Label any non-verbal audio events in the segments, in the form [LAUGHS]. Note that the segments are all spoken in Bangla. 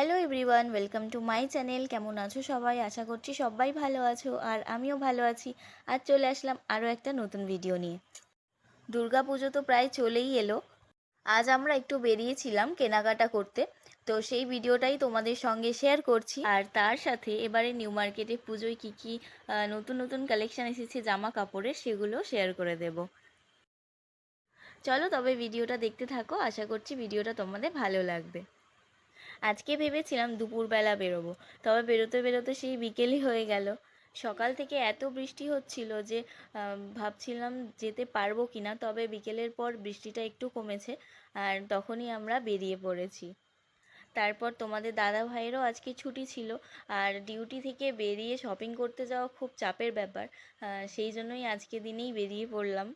Hello everyone welcome to my channel কেমন আছো সবাই? আশা করছি সবাই ভালো আছো আর আমিও ভালো আছি। আর চলে আসলাম আরও একটা নতুন ভিডিও নিয়ে। দুর্গা পুজো তো প্রায় চলেই এলো। আজ আমরা একটু বেরিয়েছিলাম কেনাকাটা করতে। তো সেই ভিডিওটাই তোমাদের সঙ্গে শেয়ার করছি। আর তার সাথে এবারে নিউ মার্কেটে পুজোয় কী কী নতুন নতুন কালেকশন এসেছে জামা কাপড়ের সেগুলো শেয়ার করে দেব। চলো তবে ভিডিওটা দেখতে থাকো। আশা করছি ভিডিওটা তোমাদের ভালো লাগবে। আজকে ভেবেছিলাম দুপুরবেলা বেরোবো, তবে বেরোতে বেরোতে সেই বিকেলই হয়ে গেল। সকাল থেকে এত বৃষ্টি হচ্ছিল যে ভাবছিলাম যেতে পারব কি না তবে বিকেলের পর বৃষ্টিটা একটু কমেছে আর তখনই আমরা বেরিয়ে পড়েছি। তারপর তোমাদের দাদা ভাইয়েরও আজকে ছুটি ছিল আর ডিউটি থেকে বেরিয়ে শপিং করতে যাওয়া খুব চাপের ব্যাপার সেই জন্যই আজকে দিনেই বেরিয়ে পড়লাম।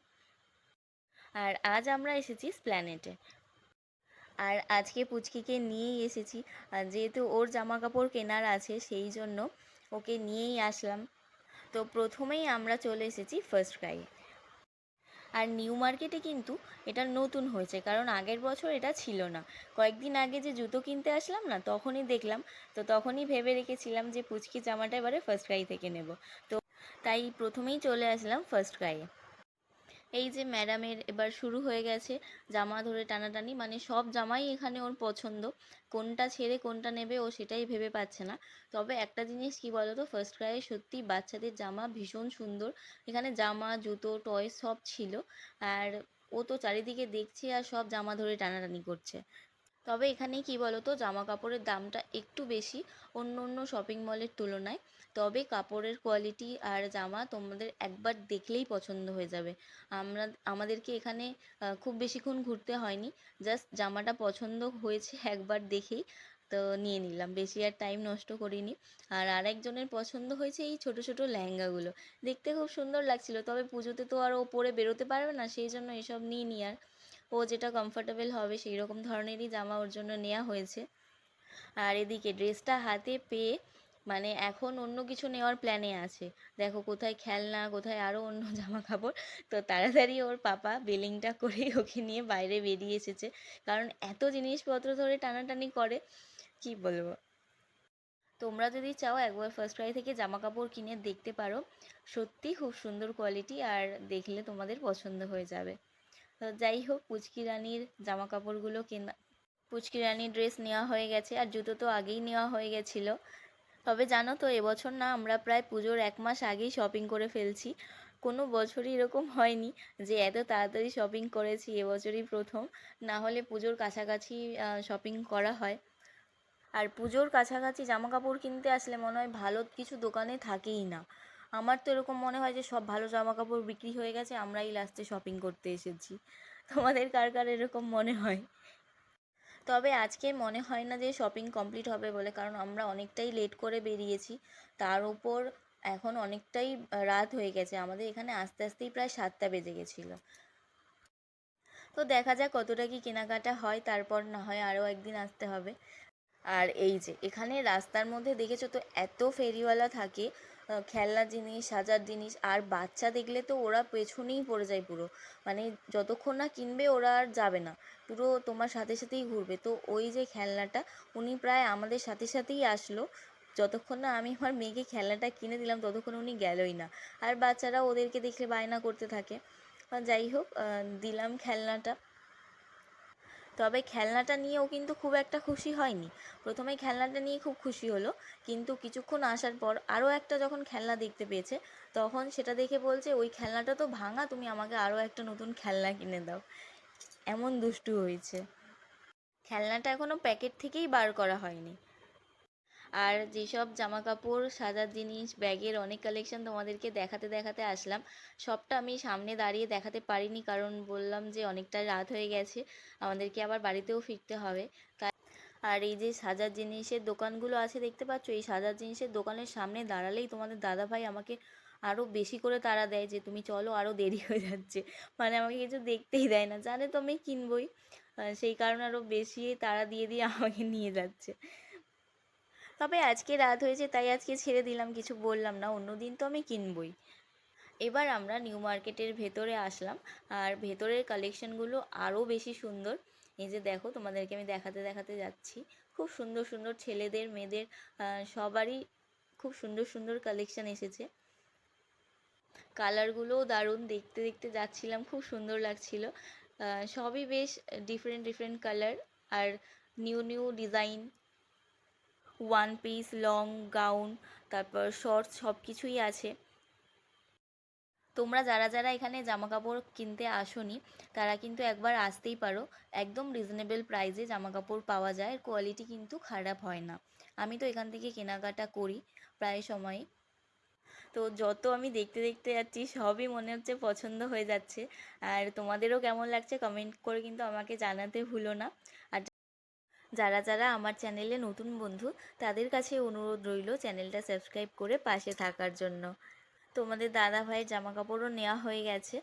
আর আজ আমরা এসেছি স্প্ল্যানেটে। আর আজকে পুচকিকে নিয়েই এসেছি। আর যেহেতু ওর জামা কাপড় কেনার আছে, সেই জন্য ওকে নিয়েই আসলাম। তো প্রথমেই আমরা চলে এসেছি ফার্স্ট ক্রাইয়ে আর নিউ মার্কেটে কিন্তু এটা নতুন হয়েছে, কারণ আগের বছর এটা ছিল না। কয়েকদিন আগে যে জুতো কিনতে আসলাম না, তখনই দেখলাম। তো তখনই ভেবে রেখেছিলাম যে পুচকি জামাটা এবারে ফার্স্ট ক্রাই থেকে নেব। তো তাই প্রথমেই চলে আসলাম ফার্স্ট ক্রাইয়ে এই যে ম্যাডামের এবার শুরু হয়ে গেছে জামা ধরে টানাটানি মানে সব জামাই এখানে ওর পছন্দ। কোনটা ছেড়ে কোনটা নেবে ও সেটাই ভেবে পাচ্ছে না। তবে একটা জিনিস কি বলতো ফার্স্ট ক্রাইয়ে সত্যি বাচ্চাদের জামা ভীষণ সুন্দর। এখানে জামা, জুতো টয় সব ছিল। আর ও তো চারিদিকে দেখছে আর সব জামা ধরে টানাটানি করছে। তবে এখানে কি বলতো জামা কাপড়ের দামটা একটু বেশি অন্য অন্য শপিং মলের তুলনায়। তবে কাপড়ের কোয়ালিটি আর জামা তোমাদের একবার দেখলেই পছন্দ হয়ে যাবে। আমরা, আমাদেরকে এখানে খুব বেশিক্ষণ ঘুরতে হয়নি। জাস্ট জামাটা পছন্দ হয়েছে একবার দেখেই তো নিয়ে নিলাম। বেশি আর টাইম নষ্ট করিনি। আর আরেকজনের পছন্দ হয়েছে এই ছোট ছোট লেহেঙ্গাগুলো। দেখতে খুব সুন্দর লাগছিল, তবে পুজোতে তো আর ও পরে বেরোতে পারবে না, সেই জন্য এসব নিই নি আর। ও যেটা কমফোর্টেবল হবে সেই রকম ধরনেরই জামা ওর জন্য নেওয়া হয়েছে। আর এদিকে ড্রেসটা হাতে পেয়ে মানে এখন অন্য কিছু নেওয়ার প্ল্যানে আছে। দেখো কোথায় খেলনা, কোথায় আরও অন্য [LAUGHS] জামা কাপড় তো তাড়াতাড়ি ওর পাপা বিলিংটা করেই ওকে নিয়ে বাইরে বেরিয়ে এসেছে। কারণ এত জিনিসপত্র ধরে টানাটানি করে, কি বলব? তোমরা যদি চাও একবার ফার্স্ট ক্রাই থেকে জামা কাপড় কিনে দেখতে পারো। সত্যি খুব সুন্দর কোয়ালিটি আর দেখলে তোমাদের পছন্দ হয়ে যাবে। তো যাই হোক, পুচকি রানীর জামা কাপড়গুলো কেনা, পুচকি রানীর ড্রেস নেওয়া হয়ে গেছে আর জুতো তো আগেই নেওয়া হয়ে গেছিল। তবে জানো তো, এবছর না আমরা প্রায় পুজোর এক মাস আগেই শপিং করে ফেলছি। কোনো বছরই এরকম হয়নি যে এত তাড়াতাড়ি শপিং করেছি এবছরই প্রথম। না হলে পুজোর কাছাকাছি শপিং করা হয়। আর পুজোর কাছাকাছি জামা কাপড় কিনতে আসলে মনে হয় ভালো কিছু দোকানে থাকেই না। আমার তো এরকম মনে হয় যে সব ভালো জামা কাপড় বিক্রি হয়ে গেছে, আমরাই লাস্টে শপিং করতে এসেছি। তোমাদের কার কার এরকম মনে হয়? তবে আজকে মনে হয় না যে শপিং কমপ্লিট হবে বলে, কারণ আমরা অনেকটাই লেট করে বেরিয়েছি। তার উপর এখন অনেকটাই রাত হয়ে গেছে। আমাদের এখানে আস্তে আস্তেই প্রায় সাতটা বেজে গেছিল। তো দেখা যাক কতটা কি কেনাকাটা হয়, তারপর না হয় আরও একদিন আসতে হবে। আর এই যে, এখানে রাস্তার মধ্যে দেখেছ তো এত ফেরিওয়ালা থাকে আহ, খেলনার জিনিস সাজার জিনিস আর বাচ্চা দেখলে তো ওরা পেছনেই পড়ে যায় পুরো। মানে যতক্ষণ না কিনবে ওরা আর যাবে না। পুরো তোমার সাথে সাথেই ঘুরবে। তো ওই যে খেলনাটা উনি প্রায় আমাদের সাথে সাথেই আসলো। যতক্ষণ না আমি আমার মেয়েকে খেলনাটা কিনে দিলাম ততক্ষণ উনি গেলই না। আর বাচ্চারা ওদেরকে দেখলে বায়না করতে থাকে। যাই হোক দিলাম খেলনাটা। তবে খেলনাটা নিয়ে ও কিন্তু খুব একটা খুশি হয়নি। প্রথমে খেলনাটা নিয়ে খুব খুশি হলো, কিন্তু কিছুক্ষণ আসার পর আরও একটা যখন খেলনা দেখতে পেয়েছে, তখন সেটা দেখে বলছে, ওই খেলনাটা তো ভাঙা, তুমি আমাকে আরও একটা নতুন খেলনা কিনে দাও। এমন দুষ্টু হয়েছে। খেলনাটা এখনও প্যাকেট থেকেই বার করা হয়নি। আর যেসব জামা কাপড় সাজার জিনিস, ব্যাগের অনেক কালেকশন তোমাদেরকে দেখাতে দেখাতে আসলাম। সবটা আমি সামনে দাঁড়িয়ে দেখাতে পারিনি কারণ বললাম যে অনেকটা রাত হয়ে গেছে, আমাদেরকে আবার বাড়িতেও ফিরতে হবে। তাই আর এই যে সাজার জিনিসের দোকানগুলো আছে, দেখতে পাচ্ছ? এই সাজার জিনিসের দোকানের সামনে দাঁড়ালেই তোমাদের দাদাভাই আমাকে আরও বেশি করে তাড়া দেয় যে, তুমি চলো আরও দেরি হয়ে যাচ্ছে। মানে আমাকে কিছু দেখতেই দেয় না। জানে তো আমি কিনবই। সেই কারণে আরও বেশি তাড়া দিয়ে দিয়ে আমাকে নিয়ে যাচ্ছে। তবে আজকে রাত হয়েছে, তাই আজকে ছেড়ে দিলাম, কিছু বললাম না, অন্য দিন তো আমি কিনবই। এবার আমরা নিউ মার্কেটের ভেতরে আসলাম, আর ভেতরের কালেকশনগুলো আরও বেশি সুন্দর। এই যে দেখো, তোমাদেরকে আমি দেখাতে দেখাতে যাচ্ছি। খুব সুন্দর সুন্দর ছেলেদের, মেয়েদের সবারই খুব সুন্দর সুন্দর কালেকশন এসেছে। কালারগুলোও দারুণ, দেখতে দেখতে যাচ্ছিলাম, খুব সুন্দর লাগছিল। সবই বেশ ডিফারেন্ট ডিফারেন্ট কালার আর new new design one piece long gown তারপর শর্টস সব কিছুই আছে। তোমরা যারা যারা এখানে জামা কাপড় কিনতে আসোনি, তারা কিন্তু একবার আসতেই পারো। একদম রিজনেবল প্রাইসে জামা কাপড় পাওয়া যায় কোয়ালিটি কিন্তু খারাপ হয় না। আমি তো এখান থেকে কেনাকাটা করি প্রায় সময়। তো যত আমি দেখতে দেখতে যাচ্ছি, সবই মনে হচ্ছে পছন্দ হয়ে যাচ্ছে। আর তোমাদেরও কেমন লাগছে কমেন্ট করে কিন্তু আমাকে জানাতে ভুলো না। আর যারা যারা আমার চ্যানেলে নতুন বন্ধু, তাদের কাছে অনুরোধ রইল চ্যানেলটা সাবস্ক্রাইব করে পাশে থাকার জন্য। তোমাদের দাদা ভাইয়ের জামা কাপড়ও নেওয়া হয়ে গেছে।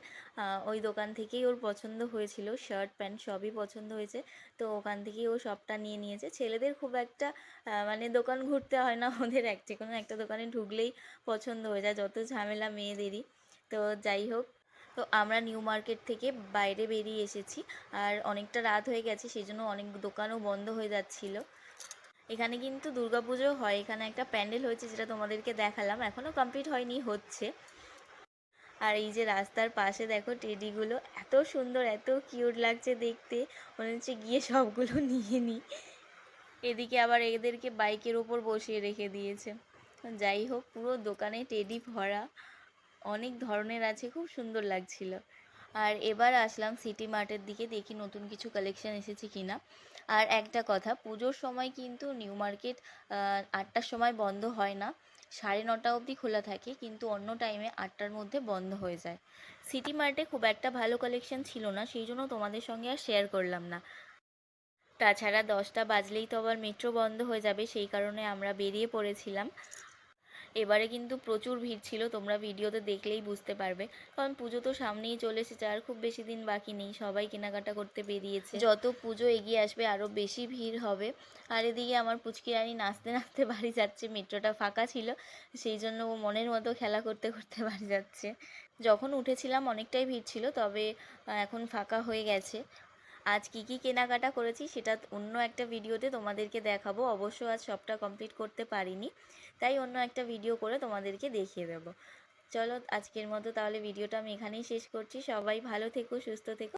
ওই দোকান থেকেই ওর পছন্দ হয়েছিল, শার্ট, প্যান্ট সবই পছন্দ হয়েছে। তো ওখান থেকেই ও সবটা নিয়ে নিয়েছে। ছেলেদের খুব একটা মানে দোকান ঘুরতে হয় না ওদের। এক, যে কোনো একটা দোকানে ঢুকলেই পছন্দ হয়ে যায়, যত ঝামেলা মেয়েদেরই। তো যাই হোক তো আমরা নিউ মার্কেট থেকে বাইরে বেরিয়ে এসেছি। আর অনেকটা রাত হয়ে গেছে সেই জন্য অনেক দোকানও বন্ধ হয়ে যাচ্ছিল। এখানে কিন্তু দুর্গাপুজো হয়। এখানে একটা প্যান্ডেল হয়েছে, যেটা তোমাদেরকে দেখালাম। এখনও কমপ্লিট হয়নি, হচ্ছে। আর এই যে রাস্তার পাশে দেখো টেডিগুলো, এত সুন্দর, এত কিউট লাগছে দেখতে। মনে হচ্ছে গিয়ে সবগুলো নিয়ে নিই এদিকে আবার এদেরকে বাইকের ওপর বসিয়ে রেখে দিয়েছে। যাই হোক, পুরো দোকানে টেডি ভরা। অনেক ধরনের আছে, খুব সুন্দর লাগছিল। আর এবার আসলাম সিটি মার্টের দিকে, দেখি নতুন কিছু কালেকশন এসেছে কিনা। আর একটা কথা, পুজোর সময় কিন্তু নিউ মার্কেট আটটার সময় বন্ধ হয় না। সাড়ে নটা অবধি খোলা থাকে, কিন্তু অন্য টাইমে আটটার মধ্যে বন্ধ হয়ে যায়। সিটি মার্টে খুব একটা ভালো কালেকশন ছিল না, সেই জন্য তোমাদের সঙ্গে আর শেয়ার করলাম না। তাছাড়া দশটা বাজলেই তো আবার মেট্রো বন্ধ হয়ে যাবে, সেই কারণে আমরা বেরিয়ে পড়েছিলাম। এবারে কিন্তু প্রচুর ভিড় ছিল, তোমরা ভিডিওতে দেখলেই বুঝতে পারবে। কারণ পুজো তো সামনেই চলে এসেছে, আর খুব বেশি দিন বাকি নেই, সবাই কেনাকাটা করতে বেরিয়েছে। যত পুজো এগিয়ে আসবে আরও বেশি ভিড় হবে। আর এদিকে আমার পুচকি রানী নাচতে নাচতে বাড়ি যাচ্ছে, মেট্রোটা ফাঁকা ছিল, সেই জন্য ও মনের মতো খেলা করতে করতে [LAUGHS] বাড়ি যাচ্ছে। যখন উঠেছিলাম, অনেকটাই ভিড় ছিল, তবে এখন ফাঁকা হয়ে গেছে। আজ কি কি কেনাকাটা করেছি, সেটা অন্য একটা ভিডিওতে তোমাদেরকে দেখাবো। অবশ্য আজ সবটা কমপ্লিট করতে পারিনি। তাই অন্য একটা ভিডিও করে তোমাদেরকে দেখিয়ে দেবো। চলো আজকের মতো তাহলে ভিডিওটা আমি এখানেই শেষ করছি। সবাই ভালো থেকো, সুস্থ থেকো।